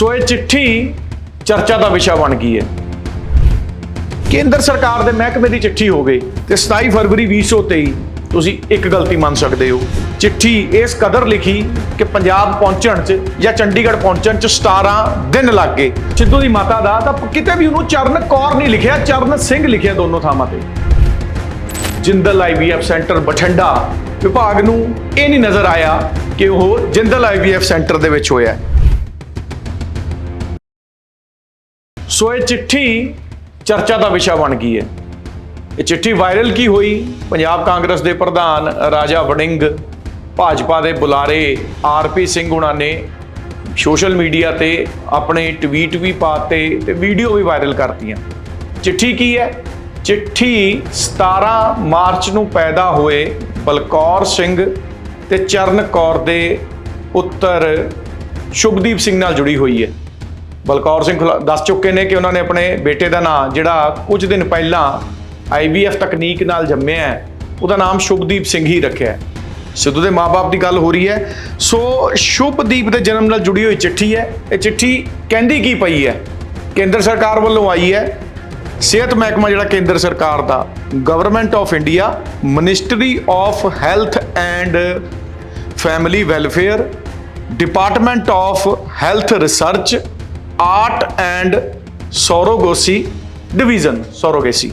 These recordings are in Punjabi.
ਸੋ ਇਹ ਚਿੱਠੀ ਚਰਚਾ ਦਾ ਵਿਸ਼ਾ ਬਣ ਗਈ ਹੈ। ਕੇਂਦਰ ਸਰਕਾਰ ਦੇ ਮਹਿਕਮੇ ਦੀ ਚਿੱਠੀ ਹੋ ਗਈ ਤੇ 27 ਫਰਵਰੀ 2023 ਤੁਸੀਂ ਇੱਕ ਗਲਤੀ ਮੰਨ ਸਕਦੇ ਹੋ। ਚਿੱਠੀ ਇਸ ਕਦਰ ਲਿਖੀ ਕਿ ਪੰਜਾਬ ਪਹੁੰਚਣ 'ਚ ਜਾਂ ਚੰਡੀਗੜ੍ਹ ਪਹੁੰਚਣ 'ਚ 17 ਦਿਨ ਲੱਗ ਗਏ। ਸਿੱਧੂ ਦੀ ਮਾਤਾ ਦਾ ਤਾਂ ਕਿਤੇ ਵੀ ਉਹਨੂੰ ਚਰਨ ਕੌਰ ਨਹੀਂ ਲਿਖਿਆ, ਚਰਨ ਸਿੰਘ ਲਿਖਿਆ ਦੋਨੋਂ ਥਾਵਾਂ ਤੇ। ਜਿੰਦਲ ਆਈਵੀਐਫ ਸੈਂਟਰ ਬਠਿੰਡਾ ਵਿਭਾਗ ਨੂੰ ਇਹ ਨਹੀਂ ਨਜ਼ਰ ਆਇਆ ਕਿ ਉਹ ਜਿੰਦਲ ਆਈਵੀਐਫ ਸੈਂਟਰ ਦੇ ਵਿੱਚ ਹੋਇਆ ਸੋ ਇਹ ਚਿੱਠੀ ਚਰਚਾ ਦਾ ਵਿਸ਼ਾ ਬਣ ਗਈ ਹੈ। ਇਹ ਚਿੱਠੀ ਵਾਇਰਲ ਕੀ ਹੋਈ? ਪੰਜਾਬ ਕਾਂਗਰਸ ਦੇ ਪ੍ਰਧਾਨ ਰਾਜਾ ਵੜਿੰਗ, ਭਾਜਪਾ ਦੇ ਬੁਲਾਰੇ ਆਰਪੀ ਸਿੰਘ ਹੁਣਾਂ ਨੇ ਸੋਸ਼ਲ ਮੀਡੀਆ ਤੇ ਆਪਣੇ ਟਵੀਟ ਵੀ ਪਾਤੇ ਤੇ ਵੀਡੀਓ ਵੀ ਵਾਇਰਲ ਕਰਤੀਆਂ। ਚਿੱਠੀ ਕੀ ਹੈ? ਚਿੱਠੀ 17 ਮਾਰਚ ਨੂੰ ਪੈਦਾ ਹੋਏ ਬਲਕੌਰ ਸਿੰਘ ਤੇ ਚਰਨ ਕੌਰ ਦੇ ਪੁੱਤਰ ਸ਼ੁਭਦੀਪ ਸਿੰਘ ਨਾਲ ਜੁੜੀ ਹੋਈ ਹੈ। ਬਲਕੌਰ ਸਿੰਘ ਖੁਲਾ- ਦੱਸ ਚੁੱਕੇ ਨੇ ਕਿ ਉਹਨਾਂ ਨੇ ਆਪਣੇ ਬੇਟੇ ਦਾ ਨਾਂ, ਜਿਹੜਾ ਕੁਝ ਦਿਨ ਪਹਿਲਾਂ ਆਈਵੀਐਫ ਤਕਨੀਕ ਨਾਲ ਜੰਮਿਆ ਹੈ, ਉਹਦਾ ਨਾਮ ਸ਼ੁਭਦੀਪ ਸਿੰਘ ਹੀ ਰੱਖਿਆ ਹੈ। ਸਿੱਧੂ ਦੇ ਮਾਪੇ ਦੀ ਗੱਲ ਹੋ ਰਹੀ ਹੈ। ਸੋ ਸ਼ੁਭਦੀਪ ਦੇ ਜਨਮ ਨਾਲ ਜੁੜੀ ਹੋਈ ਚਿੱਠੀ ਹੈ। ਇਹ ਚਿੱਠੀ ਕਹਿੰਦੀ ਕੀ ਪਈ ਹੈ? ਕੇਂਦਰ ਸਰਕਾਰ ਵੱਲੋਂ ਆਈ ਹੈ। ਸਿਹਤ ਮਹਿਕਮਾ, ਜਿਹੜਾ ਕੇਂਦਰ ਸਰਕਾਰ ਦਾ, government of India, ministry of health and family welfare, department of health research ART and surrogacy division, surrogacy.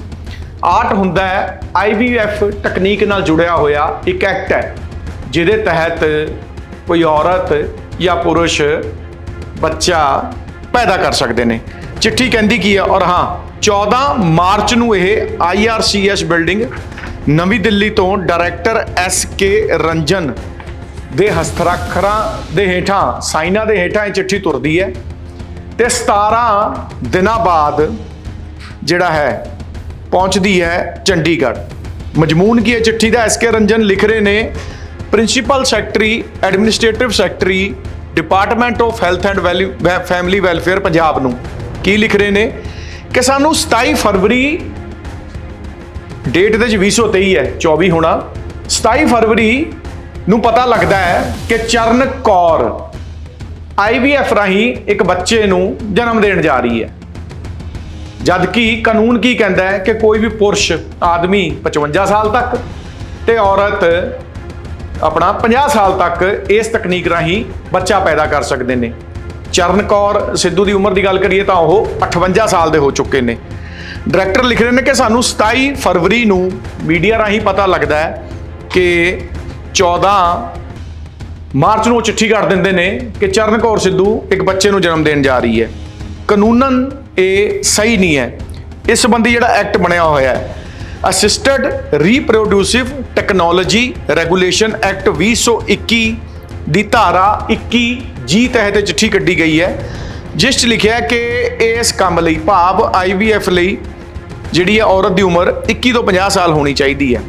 ART ਹੁੰਦਾ ਹੈ ਆਈਵੀਐਫ ਟੈਕਨੀਕ ਨਾਲ ਜੁੜਿਆ ਹੋਇਆ ਇੱਕ ਐਕਟ ਹੈ, ਜਿਹਦੇ ਤਹਿਤ ਕੋਈ ਔਰਤ ਜਾਂ ਪੁਰਸ਼ ਬੱਚਾ ਪੈਦਾ ਕਰ ਸਕਦੇ ਨੇ। ਚਿੱਠੀ ਕਹਿੰਦੀ ਕੀ ਹੈ? ਔਰ ਹਾਂ 14 ਮਾਰਚ ਨੂੰ ਇਹ ਆਈਆਰਸੀਐਸ ਬਿਲਡਿੰਗ ਨਵੀਂ ਦਿੱਲੀ ਤੋਂ ਡਾਇਰੈਕਟਰ ਐਸ ਕੇ ਰੰਜਨ ਦੇ ਹਸਤਾਖਰਾਂ ਦੇ ਹੇਠਾਂ, ਸਾਈਨਾ ਦੇ ਹੇਠਾਂ ਇਹ ਚਿੱਠੀ ਤੁਰਦੀ ਹੈ। ਤੇ 17 ਦਿਨਾਂ ਬਾਅਦ ਜਿਹੜਾ ਹੈ, ਪਹੁੰਚਦੀ ਹੈ ਚੰਡੀਗੜ੍ਹ। ਮਜਮੂਨ ਕੀ ਹੈ ਚਿੱਠੀ ਦਾ? ਐਸ ਕੇ ਰੰਜਨ ਲਿਖ ਰਹੇ ਨੇ principal secretary administrative secretary department of health and family welfare Punjab ਨੂੰ। ਕੀ ਲਿਖ ਰਹੇ ਨੇ? ਕਿ ਸਾਨੂੰ 27 ਫਰਵਰੀ, ਡੇਟ ਦੇ ਚ 2023 ਹੈ 24 ਹੋਣਾ। 27 ਫਰਵਰੀ ਨੂੰ ਪਤਾ ਲੱਗਦਾ ਹੈ ਕਿ ਚਰਨ ਕੌਰ ਆਈਵੀਐਫ ਰਾਹੀਂ ਇੱਕ ਬੱਚੇ ਨੂੰ ਜਨਮ ਦੇਣ ਜਾ ਰਹੀ ਹੈ। ਜਦ ਕਿ ਕਾਨੂੰਨ ਕੀ ਕਹਿੰਦਾ ਹੈ ਕਿ ਕੋਈ ਵੀ ਪੁਰਸ਼ ਆਦਮੀ 55 ਸਾਲ ਤੱਕ ਤੇ ਔਰਤ ਆਪਣਾ 50 ਸਾਲ ਤੱਕ ਇਸ ਤਕਨੀਕ ਰਾਹੀਂ ਬੱਚਾ ਪੈਦਾ ਕਰ ਸਕਦੇ ਨੇ। ਚਰਨ ਕੌਰ ਸਿੱਧੂ ਦੀ ਉਮਰ ਦੀ ਗੱਲ ਕਰੀਏ ਤਾਂ ਉਹ 58 ਸਾਲ ਦੇ ਹੋ ਚੁੱਕੇ ਨੇ। ਡਾਇਰੈਕਟਰ ਲਿਖ ਰਹੇ ਨੇ ਕਿ ਸਾਨੂੰ 27 ਫਰਵਰੀ ਨੂੰ ਮੀਡੀਆ ਰਾਹੀਂ ਪਤਾ ਲੱਗਦਾ ਹੈ ਕਿ 14 ਮਾਰਚ ਨੂੰ ਉਹ ਚਿੱਠੀ ਕੱਢ ਦਿੰਦੇ ਨੇ ਕਿ ਚਰਨ ਕੌਰ ਸਿੱਧੂ ਇੱਕ ਬੱਚੇ ਨੂੰ ਜਨਮ ਦੇਣ ਜਾ ਰਹੀ ਹੈ। ਕਾਨੂੰਨਨ ਇਹ ਸਹੀ ਨਹੀਂ ਹੈ। ਇਸ ਸੰਬੰਧੀ ਜਿਹੜਾ ਐਕਟ ਬਣਿਆ ਹੋਇਆ ਹੈ assisted reproductive technology regulation act 2021 ਦੀ ਧਾਰਾ 21 ਜੀ ਤਹਿਤ ਇਹ ਚਿੱਠੀ ਕੱਢੀ ਗਈ ਹੈ, ਜਿਸ 'ਚ ਲਿਖਿਆ ਕਿ ਇਸ ਕੰਮ ਲਈ ਭਾਵ ਆਈਵੀਐਫ ਲਈ ਜਿਹੜੀ ਹੈ ਔਰਤ ਦੀ ਉਮਰ 21 ਤੋਂ 50 ਸਾਲ ਹੋਣੀ ਚਾਹੀਦੀ ਹੈ।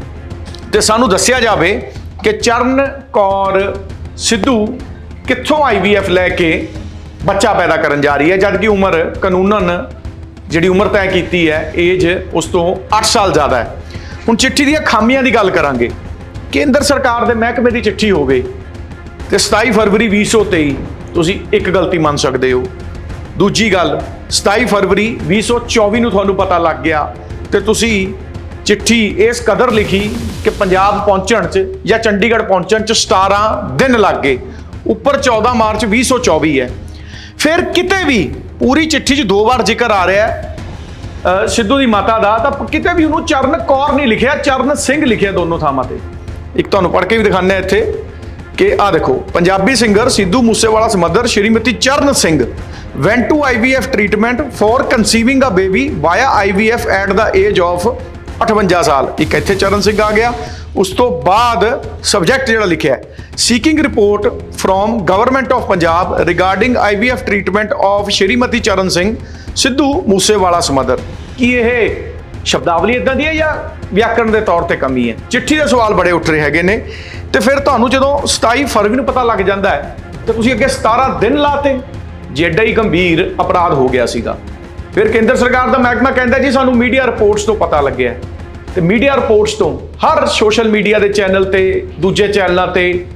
ਤੇ ਸਾਨੂੰ ਦੱਸਿਆ ਜਾਵੇ ਕਿ ਚਰਨ ਕੌਰ ਸਿੱਧੂ ਕਿੱਥੋਂ ਆਈਵੀਐਫ ਲੈ ਕੇ ਬੱਚਾ ਪੈਦਾ ਕਰਨ ਜਾ ਰਹੀ ਹੈ? ਜਦ ਕਿ ਉਮਰ ਕਾਨੂੰਨਨ ਜਿਹੜੀ ਉਮਰ ਤੈਅ ਕੀਤੀ ਹੈ ਏਜ ਉਸ ਤੋਂ 8 ਸਾਲ ਜ਼ਿਆਦਾ ਹੈ। ਹੁਣ ਚਿੱਠੀ ਦੀਆਂ ਖਾਮੀਆਂ ਦੀ ਗੱਲ ਕਰਾਂਗੇ। ਕੇਂਦਰ ਸਰਕਾਰ ਦੇ ਮਹਿਕਮੇ ਦੀ ਚਿੱਠੀ ਹੋ ਗਈ ਤੇ 27 ਫਰਵਰੀ 2023 ਤੁਸੀਂ ਇੱਕ ਗਲਤੀ ਮੰਨ ਸਕਦੇ ਹੋ। ਦੂਜੀ ਗੱਲ 27 ਫਰਵਰੀ 2024 ਨੂੰ ਤੁਹਾਨੂੰ ਪਤਾ ਲੱਗ ਗਿਆ ਤੇ ਤੁਸੀਂ ਚਿੱਠੀ ਇਸ ਕਦਰ ਲਿਖੀ ਕਿ ਪੰਜਾਬ ਪਹੁੰਚਣ 'ਚ ਜਾਂ ਚੰਡੀਗੜ੍ਹ ਪਹੁੰਚਣ 'ਚ 17 ਦਿਨ ਲੱਗ ਗਏ। ਉੱਪਰ 14 ਮਾਰਚ 2024 ਹੈ। ਫਿਰ ਕਿਤੇ ਵੀ ਪੂਰੀ ਚਿੱਠੀ 'ਚ ਦੋ ਵਾਰ ਜ਼ਿਕਰ ਆ ਰਿਹਾ ਹੈ ਸਿੱਧੂ ਦੀ ਮਾਤਾ ਦਾ, ਤਾਂ ਕਿਤੇ ਵੀ ਉਹਨੂੰ ਚਰਨ ਕੌਰ ਨਹੀਂ ਲਿਖਿਆ, ਚਰਨ ਸਿੰਘ ਲਿਖਿਆ ਦੋਨੋਂ ਥਾਵਾਂ ਤੇ। ਇੱਕ ਤੁਹਾਨੂੰ ਪੜ੍ਹ ਕੇ ਵੀ ਦਿਖਾਉਂਦੇ ਹਾਂ ਇੱਥੇ ਕਿ ਆ ਦੇਖੋ, Punjabi singer Sidhu Moosewala ਸਮਦਰ, Shrimati Charan Singh. went to IVF treatment for conceiving a baby via IVF at the age of 58 ਸਾਲ। ਇੱਕ ਇੱਥੇ ਚਰਨ ਸਿੰਘ ਆ ਗਿਆ। ਉਸ ਤੋਂ ਬਾਅਦ ਸਬਜੈਕਟ ਜਿਹੜਾ ਲਿਖਿਆ seeking report from government of Punjab regarding IVF treatment of Shrimati Charan Singh Sidhu Moosewala ਸਮਦਰ ਕੀ ਇਹ ਸ਼ਬਦਾਵਲੀ ਇਦਾਂ ਦੀ ਹੈ ਜਾਂ ਵਿਆਕਰਣ ਦੇ ਤੌਰ ਤੇ ਕਮੀ ਹੈ? ਚਿੱਠੀ ਦੇ ਸਵਾਲ ਬੜੇ ਉੱਠ ਰਹੇ ਹੈਗੇ ਨੇ। ਤੇ ਫਿਰ ਤੁਹਾਨੂੰ ਜਦੋਂ 27 ਫਰਵਰੀ ਨੂੰ ਪਤਾ ਲੱਗ ਜਾਂਦਾ ਹੈ, ਤੇ ਤੁਸੀਂ ਅੱਗੇ 17 ਦਿਨ ਲਾਤੇ ਜਿਹੜਾ ਹੀ ਗੰਭੀਰ ਅਪਰਾਧ ਹੋ ਗਿਆ ਸੀਗਾ। ਫਿਰ ਕੇਂਦਰ ਸਰਕਾਰ ਦਾ ਮਹਿਕਮਾ ਕਹਿੰਦਾ ਜੀ, ਸਾਨੂੰ ਮੀਡੀਆ ਰਿਪੋਰਟਸ ਤੋਂ ਪਤਾ ਲੱਗਿਆ। ਹੈ। ਤੇ ਮੀਡੀਆ ਰਿਪੋਰਟਸ ਤੋਂ ਹਰ ਸੋਸ਼ਲ ਮੀਡੀਆ ਦੇ ਚੈਨਲ ਤੇ, ਦੂਜੇ ਚੈਨਲਾਂ ਤੇ,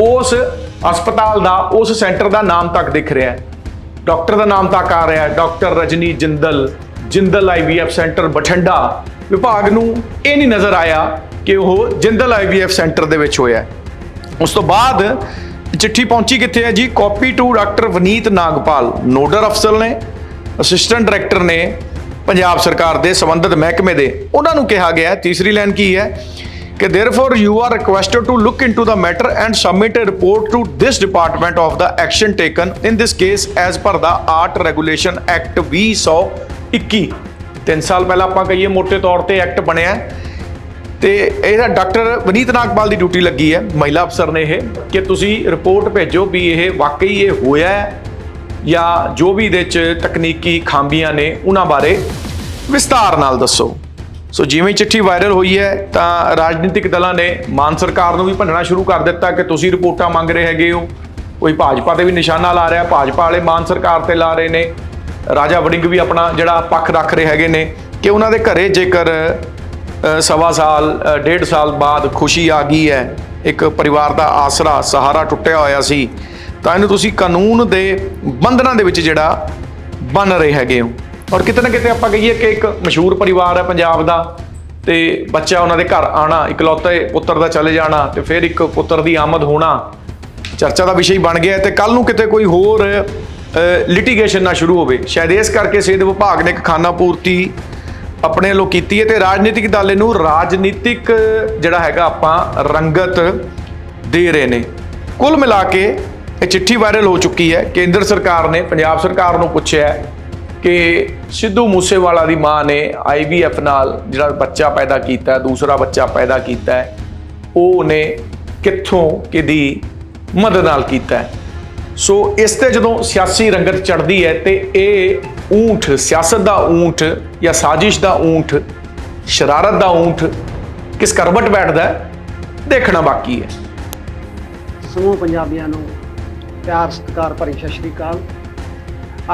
ਉਸ ਹਸਪਤਾਲ ਦਾ, ਉਸ ਸੈਂਟਰ ਦਾ ਨਾਮ ਤੱਕ ਦਿਖ ਰਿਹਾ ਹੈ। ਡਾਕਟਰ ਦਾ ਨਾਮ ਤੱਕ ਆ ਰਿਹਾ ਹੈ। Doctor Rajni Jindal Jindal IVF centre Bathinda ਵਿਭਾਗ ਨੂੰ ਇਹ ਨਹੀਂ ਨਜ਼ਰ ਆਇਆ ਕਿ ਉਹ ਜਿੰਦਲ ਆਈਵੀਐਫ ਸੈਂਟਰ ਦੇ ਵਿੱਚ ਹੋਇਆ ਉਸ ਤੋਂ ਬਾਅਦ ਚਿੱਠੀ ਪਹੁੰਚੀ ਕਿੱਥੇ ਹੈ ਜੀ? Copy to doctor Vineet Nagpal nodal ਅਫਸਰ ਨੇ। ਅਸਿਸਟੈਂਟ ਡਾਇਰੈਕਟਰ ਨੇ ਪੰਜਾਬ ਸਰਕਾਰ ਦੇ ਸੰਬੰਧਿਤ ਮਹਿਕਮੇ ਦੇ ਉਹਨਾਂ ਨੂੰ ਕਿਹਾ ਗਿਆ ਹੈ, ਤੀਸਰੀ ਲਾਈਨ ਕੀ ਹੈ ਕਿ therefore you are requested to look into the matter and submit a report to this department of the action taken in this case as per the art regulation act 2021 ਤਿੰਨ ਸਾਲ ਪਹਿਲਾਂ ਆਪਾਂ ਕਹੀਏ ਮੋٹے ਤੌਰ ਤੇ ਐਕਟ ਬਣਿਆ ਹੈ। ਤੇ ਇਹਦਾ ਡਾਕਟਰ ਵਨੀਤ ਨਾਗਪਾਲ ਦੀ ਡਿਊਟੀ ਲੱਗੀ ਹੈ ਮਹਿਲਾ ਅਫਸਰ ਨੇ ਇਹ ਕਿ ਤੁਸੀਂ ਰਿਪੋਰਟ ਭੇਜੋ ਵੀ ਇਹ ਵਾਕਈ ਇਹ ਹੋਇਆ ਹੈ ਜਾਂ ਜੋ ਵੀ ਇਹਦੇ ਚ ਤਕਨੀਕੀ ਖਾਮੀਆਂ ਨੇ, ਉਹਨਾਂ ਬਾਰੇ ਵਿਸਤਾਰ ਨਾਲ ਦੱਸੋ। ਸੋ ਜਿਵੇਂ ਚਿੱਠੀ ਵਾਇਰਲ ਹੋਈ ਹੈ, ਤਾਂ ਰਾਜਨੀਤਿਕ ਦਲਾਂ ਨੇ ਮਾਨ ਸਰਕਾਰ ਨੂੰ ਵੀ ਭੰਨਣਾ ਸ਼ੁਰੂ ਕਰ ਦਿੱਤਾ ਕਿ ਤੁਸੀਂ ਰਿਪੋਰਟਾਂ ਮੰਗ ਰਹੇ ਹੈਗੇ ਹੋ। ਕੋਈ ਭਾਜਪਾ ਤੇ ਵੀ ਨਿਸ਼ਾਨਾ ਲਾ ਰਿਹਾ, ਭਾਜਪਾ ਵਾਲੇ ਮਾਨ ਸਰਕਾਰ ਤੇ ਲਾ ਰਹੇ ਨੇ। ਰਾਜਾ ਵੜਿੰਗ ਵੀ ਆਪਣਾ ਜਿਹੜਾ ਪੱਖ ਰੱਖ ਰਹੇ ਹੈਗੇ ਨੇ ਕਿ ਉਹਨਾਂ ਦੇ ਘਰੇ ਜੇਕਰ ਸਵਾ ਸਾਲ ਡੇਢ ਸਾਲ ਬਾਅਦ ਖੁਸ਼ੀ ਆ ਗਈ ਹੈ, ਇੱਕ ਪਰਿਵਾਰ ਦਾ ਆਸਰਾ, ਸਹਾਰਾ ਟੁੱਟਿਆ ਹੋਇਆ ਸੀ ਤਾਂ ਇਹਨੂੰ ਤੁਸੀਂ ਕਾਨੂੰਨ ਦੇ ਬੰਧਨਾਂ ਦੇ ਵਿੱਚ ਜਿਹੜਾ ਬਨ ਰਹੇ ਹੈਗੇ ਹੋ। ਔਰ ਕਿਤੇ ਨਾ ਕਿਤੇ ਆਪਾਂ ਕਹੀਏ ਕਿ ਇੱਕ ਮਸ਼ਹੂਰ ਪਰਿਵਾਰ ਹੈ ਪੰਜਾਬ ਦਾ, ਤੇ ਬੱਚਾ ਉਹਨਾਂ ਦੇ ਘਰ ਆਣਾ, ਇਕਲੌਤੇ ਪੁੱਤਰ ਦਾ ਚਲੇ ਜਾਣਾ, ਤੇ ਫਿਰ ਇੱਕ ਪੁੱਤਰ ਦੀ ਆਮਦ ਹੋਣਾ। ਚਰਚਾ ਦਾ ਵਿਸ਼ਾ ਹੀ ਬਣ ਗਿਆ ਹੈ ਤੇ ਕੱਲ ਨੂੰ ਕਿਤੇ ਕੋਈ ਹੋਰ ਲਿਟੀਗੇਸ਼ਨ ਨਾ ਸ਼ੁਰੂ ਹੋਵੇ। ਸ਼ਾਇਦ ਇਸ ਕਰਕੇ ਸਿਹਤ ਵਿਭਾਗ ਨੇ ਇੱਕ ਖਾਨਾ ਪੂਰਤੀ ਆਪਣੇ ਵੱਲੋਂ ਕੀਤੀ ਹੈ ਤੇ ਰਾਜਨੀਤਿਕ ਦਲ ਇਹਨੂੰ ਰਾਜਨੀਤਿਕ ਜਿਹੜਾ ਹੈਗਾ ਆਪਾਂ ਰੰਗਤ ਦੇ ਰਹੇ ਨੇ। ਕੁੱਲ ਮਿਲਾ ਕੇ ਇਹ ਚਿੱਠੀ ਵਾਇਰਲ ਹੋ ਚੁੱਕੀ ਹੈ। ਕੇਂਦਰ ਸਰਕਾਰ ਨੇ, ਪੰਜਾਬ ਸਰਕਾਰ ਨੂੰ ਪੁੱਛਿਆ ਹੈ ਕਿ ਸਿੱਧੂ ਮੂਸੇਵਾਲਾ ਦੀ ਮਾਂ ਨੇ ਆਈਵੀਐਫ ਨਾਲ ਜਿਹੜਾ ਬੱਚਾ ਪੈਦਾ ਕੀਤਾ ਦੂਸਰਾ ਬੱਚਾ ਪੈਦਾ ਕੀਤਾ ਹੈ, ਉਹ ਨੇ ਕਿੱਥੋਂ ਕਿਦੀ ਮਦਦ ਨਾਲ ਕੀਤਾ ਸੋ ਇਸ ਤੇ ਜਦੋਂ ਸਿਆਸੀ ਰੰਗਤ ਚੜਦੀ ਹੈ ਤੇ ਇਹ ਊਂਠ, ਸਿਆਸਤ ਦਾ ਊਂਠ ਜਾਂ ਸਾਜ਼ਿਸ਼ ਦਾ ਊਂਠ, ਸ਼ਰਾਰਤ ਦਾ ਊਂਠ ਕਿਸ ਕਰਵਟ ਬੈਠਦਾ ਦੇਖਣਾ ਬਾਕੀ ਹੈ। ਸਮੂਹ ਪੰਜਾਬੀਆਂ ਨੂੰ ਪਿਆਰ, ਸਤਿਕਾਰ ਭਰੀ ਸਤਿ ਸ਼੍ਰੀ ਅਕਾਲ।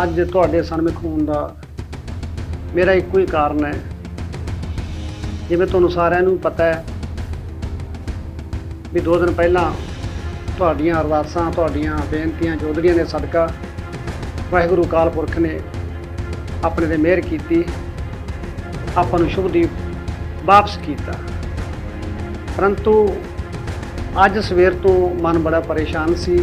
ਅੱਜ ਤੁਹਾਡੇ ਸਨਮੁਖ ਖੂਨ ਦਾ ਮੇਰਾ ਇੱਕੋ ਹੀ ਕਾਰਨ ਹੈ। ਜਿਵੇਂ ਤੁਹਾਨੂੰ ਸਾਰਿਆਂ ਨੂੰ ਪਤਾ ਹੈ ਵੀ ਦੋ ਦਿਨ ਪਹਿਲਾਂ ਤੁਹਾਡੀਆਂ ਅਰਦਾਸਾਂ, ਤੁਹਾਡੀਆਂ ਬੇਨਤੀਆਂ ਜੋਦੜੀਆਂ ਨੇ ਸਦਕਾ ਵਾਹਿਗੁਰੂ ਕਾਲ ਪੁਰਖ ਨੇ ਆਪਣੇ ਤੇ ਮਿਹਰ ਕੀਤੀ। ਆਪਾਂ ਨੂੰ ਸ਼ੁਭਦੀਪ ਵਾਪਸ ਕੀਤਾ। ਪਰੰਤੂ ਅੱਜ ਸਵੇਰ ਤੋਂ ਮਨ ਬੜਾ ਪਰੇਸ਼ਾਨ ਸੀ।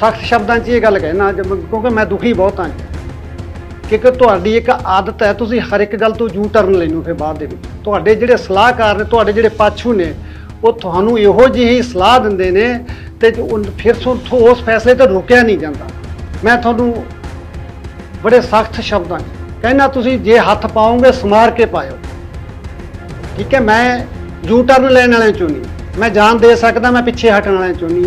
ਸਖਤ ਸ਼ਬਦਾਂ 'ਚ ਇਹ ਗੱਲ ਕਹਿਣਾ ਜਦ- ਕਿਉਂਕਿ ਮੈਂ ਦੁਖੀ ਬਹੁਤ ਹਾਂ ਕਿਉਂਕਿ ਤੁਹਾਡੀ ਇੱਕ ਆਦਤ ਹੈ, ਤੁਸੀਂ ਹਰ ਇੱਕ ਗੱਲ ਤੋਂ ਜੂ ਟਰਨ ਲੈਣੋ ਫਿਰ ਬਾਅਦ ਦੇ ਵਿੱਚ। ਤੁਹਾਡੇ ਜਿਹੜੇ ਸਲਾਹਕਾਰ ਨੇ, ਤੁਹਾਡੇ ਜਿਹੜੇ ਪਾਛੂ ਨੇ, ਉਹ ਤੁਹਾਨੂੰ ਇਹੋ ਜਿਹੀ ਸਲਾਹ ਦਿੰਦੇ ਨੇ ਤੇ ਜੋ ਉਨ- ਫਿਰ ਤੋਂ ਉਸ ਫੈਸਲੇ ਤੋਂ ਰੋਕਿਆ ਨਹੀਂ ਜਾਂਦਾ। ਮੈਂ ਤੁਹਾਨੂੰ ਬੜੇ ਸਖਤ ਸ਼ਬਦਾਂ 'ਚ ਕਹਿੰਦਾ ਤੁਸੀਂ ਜੇ ਹੱਥ ਪਾਓਗੇ, ਸਮਾਰ ਕੇ ਪਾਇਓ। ਠੀਕ ਹੈ, ਮੈਂ ਯੂ ਟਰਨ ਲੈਣ ਵਾਲੇ ਚੋਂ ਨਹੀਂ। ਮੈਂ ਜਾਨ ਦੇ ਸਕਦਾ, ਮੈਂ ਪਿੱਛੇ ਹਟਣ ਵਾਲਿਆਂ ਚੋਂ ਨਹੀਂ।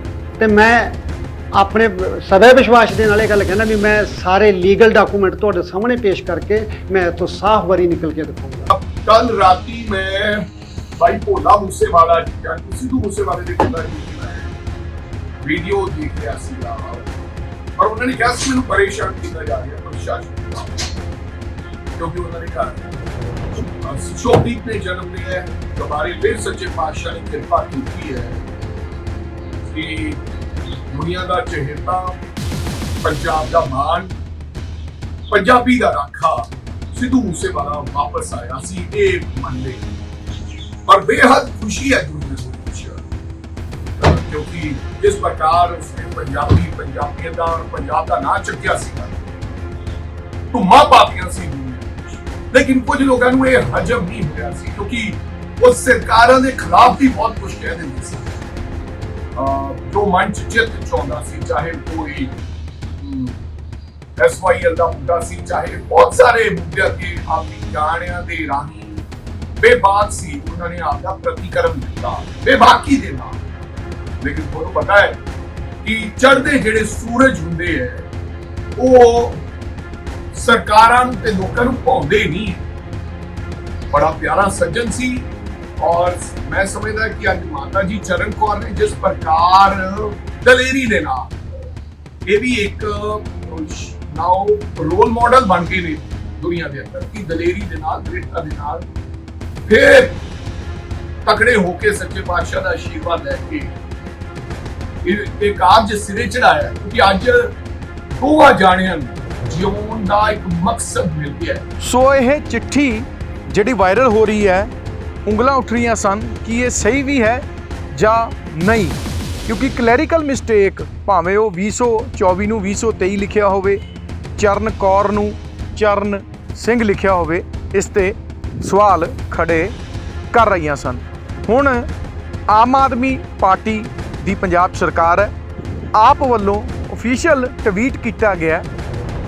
ਤੇ ਮੈਂ ਆਪਣੇ ਸਵੈ ਵਿਸ਼ਵਾਸ ਦੇ ਨਾਲ ਇਹ ਗੱਲ ਕਹਿੰਦਾ ਵੀ ਮੈਂ ਸਾਰੇ ਲੀਗਲ ਡਾਕੂਮੈਂਟ ਤੁਹਾਡੇ ਸਾਹਮਣੇ ਪੇਸ਼ ਕਰਕੇ ਮੈਂ ਇੱਥੋਂ ਸਾਫ਼ ਵਾਰੀ ਨਿਕਲ ਕੇ ਦਿਖਾਊਂਗਾ ਕੱਲ ਰਾਤੀ ਮੈਂ ਭਾਈ ਭੋਲਾ ਮੂਸੇਵਾਲਾ ਜੀ ਜਾਂ ਸਿੱਧੂ ਮੂਸੇਵਾਲੇ ਦੇ ਕੋਲ ਵੀਡੀਓ ਦੇਖ ਰਿਹਾ ਸੀ ਔਰ ਉਹਨਾਂ ਨੇ ਕਿਹਾ ਸੀ ਮੈਨੂੰ ਪਰੇਸ਼ਾਨ ਕੀਤਾ ਜਾ ਰਿਹਾ, ਪ੍ਰਸ਼ਾਸਨ ਕਿਉਂਕਿ ਉਹਨਾਂ ਨੇ ਘਰ ਸ਼ੋਭੀਤ ਨੇ ਜਨਮ ਲਿਆ ਹੈ, ਦੁਬਾਰੇ ਫਿਰ ਸੱਚੇ ਪਾਤਸ਼ਾਹ ਨੇ ਕਿਰਪਾ ਕੀਤੀ ਹੈ। ਕਿ ਦੁਨੀਆ ਦਾ ਚਹੇਤਾ, ਪੰਜਾਬ ਦਾ ਮਾਣ, ਪੰਜਾਬੀ ਦਾ ਰਾਖਾ ਸਿੱਧੂ ਮੂਸੇਵਾਲਾ ਵਾਪਸ ਆਇਆ ਸੀ ਇਹ ਮੰਨ ਮੰਨਦੇ ਪਰ ਬੇਹੱਦ ਖੁਸ਼ੀ ਹੈ ਦੁਨੀਆ ਨੂੰ ਕਿਉਂਕਿ ਜਿਸ ਪ੍ਰਕਾਰ ਉਸਨੇ ਪੰਜਾਬੀ ਪੰਜਾਬੀਅਤ ਦਾ ਔਰ ਪੰਜਾਬ ਦਾ ਨਾਂ ਚੱਕਿਆ ਸੀ ਧੁੰਮਾਂ ਪਾਪੀਆਂ ਸੀ ਲੇਕਿਨ ਕੁਝ ਲੋਕਾਂ ਨੂੰ ਇਹ ਹਜਮ ਨਹੀਂ ਹੋਇਆ ਸੀ ਕਿਉਂਕਿ ਉਹ ਸਰਕਾਰਾਂ ਦੇ ਖਿਲਾਫ ਵੀ ਬਹੁਤ ਕੁਝ ਕਹਿ ਦਿੰਦੇ ਸੀ। ਜੋ ਮਨ ਚ ਚਿੱਤ ਚਾਹੁੰਦਾ ਸੀ, ਚਾਹੇ ਕੋਈ ਐਸਵਾਈਐਲ ਦਾ ਮੁੱਦਾ ਸੀ, ਚਾਹੇ ਬਹੁਤ ਸਾਰੇ ਮੁੱਦੇ ਅੱਗੇ ਆਪਣੀ ਗਾਣਿਆਂ ਦੇ ਰਾਹੀਂ ਬੇਬਾਕ ਸੀ, ਉਹਨਾਂ ਨੇ ਆਪਦਾ ਪ੍ਰਤੀਕਰਮ ਦਿੱਤਾ, ਬੇਬਾਕੀ ਦੇ ਨਾਲ। ਲੇਕਿਨ ਤੁਹਾਨੂੰ ਪਤਾ ਹੈ ਕਿ ਚੜ੍ਹਦੇ ਜਿਹੜੇ ਸੂਰਜ ਹੁੰਦੇ ਹੈ, ਉਹ ਸਰਕਾਰਾਂ ਨੂੰ ਤੇ ਲੋਕਾਂ ਨੂੰ ਪਾਉਂਦੇ ਨਹੀਂ ਬੜਾ ਪਿਆਰਾ ਸੱਜਣ ਸੀ ਔਰ ਮੈਂ ਸਮਝਦਾ ਕਿ ਅੱਜ ਮਾਤਾ ਜੀ ਚਰਨ ਕੌਰ ਨੇ ਜਿਸ ਪ੍ਰਕਾਰ ਦਲੇਰੀ ਦੇ ਨਾਲ ਇਹ ਵੀ ਇੱਕ ਨਾਓ ਰੋਲ ਮਾਡਲ ਬਣ ਕੇ ਨੇ ਦੁਨੀਆ ਦੇ ਅੰਦਰ ਕਿ ਦਲੇਰੀ ਦੇ ਨਾਲ, ਦ੍ਰਿੜਤਾ ਦੇ ਨਾਲ ਫਿਰ ਤਕੜੇ ਹੋ ਕੇ ਸੱਚੇ ਪਾਤਸ਼ਾਹ ਦਾ ਆਸ਼ੀਰਵਾਦ ਲੈ ਕੇ ਇਹ ਇਹ ਕਾਰਜ ਸਿਰੇ ਚੜਾਇਆ ਕਿਉਂਕਿ ਅੱਜ ਦੋਹਾਂ ਜਾਣਿਆਂ ਨੂੰ ਜਿਉਣ ਦਾ ਇੱਕ ਮਕਸਦ ਮਿਲ ਗਿਆ ਸੋ ਇਹ ਚਿੱਠੀ ਜਿਹੜੀ ਵਾਇਰਲ ਹੋ ਰਹੀ ਹੈ ਉਂਗਲਾਂ ਉੱਠ ਰਹੀਆਂ ਸਨ ਕਿ ਇਹ ਸਹੀ ਵੀ ਹੈ ਜਾਂ ਨਹੀਂ। ਕਿਉਂਕਿ ਕਲੈਰੀਕਲ ਮਿਸਟੇਕ ਭਾਵੇਂ ਉਹ 2024 ਨੂੰ 2023 ਲਿਖਿਆ ਹੋਵੇ, ਚਰਨ ਕੌਰ ਨੂੰ ਚਰਨ ਸਿੰਘ ਲਿਖਿਆ ਹੋਵੇ, ਇਸ ਤੇ ਸਵਾਲ ਖੜੇ ਕਰ ਰਹੀਆਂ ਸਨ। ਹੁਣ ਆਮ ਆਦਮੀ ਪਾਰਟੀ ਦੀ ਪੰਜਾਬ ਸਰਕਾਰ ਹੈ। ਆਪ ਵੱਲੋਂ ਅਫੀਸ਼ੀਅਲ ਟਵੀਟ ਕੀਤਾ ਗਿਆ ਹੈ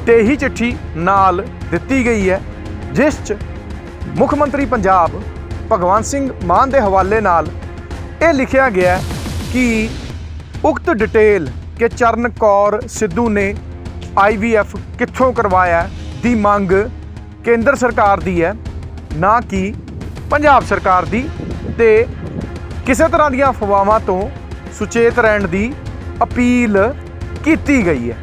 ਤੇ ਇਹੀ ਚਿੱਠੀ ਨਾਲ ਦਿੱਤੀ ਗਈ ਹੈ, ਜਿਸ 'ਚ ਮੁੱਖ ਮੰਤਰੀ ਪੰਜਾਬ ਭਗਵੰਤ ਸਿੰਘ ਮਾਨ ਦੇ ਹਵਾਲੇ ਨਾਲ ਇਹ ਲਿਖਿਆ ਗਿਆ ਕਿ ਉਕਤ ਡਿਟੇਲ ਕਿ ਚਰਨ ਕੌਰ ਸਿੱਧੂ ਨੇ ਆਈਵੀਐਫ ਕਿੱਥੋਂ ਕਰਵਾਇਆ ਦੀ ਮੰਗ ਕੇਂਦਰ ਸਰਕਾਰ ਦੀ ਹੈ, ਨਾ ਕਿ ਪੰਜਾਬ ਸਰਕਾਰ ਦੀ ਤੇ ਕਿਸੇ ਤਰ੍ਹਾਂ ਦੀਆਂ ਅਫਵਾਹਾਂ ਤੋਂ ਸੁਚੇਤ ਰਹਿਣ ਦੀ ਅਪੀਲ ਕੀਤੀ ਗਈ ਹੈ।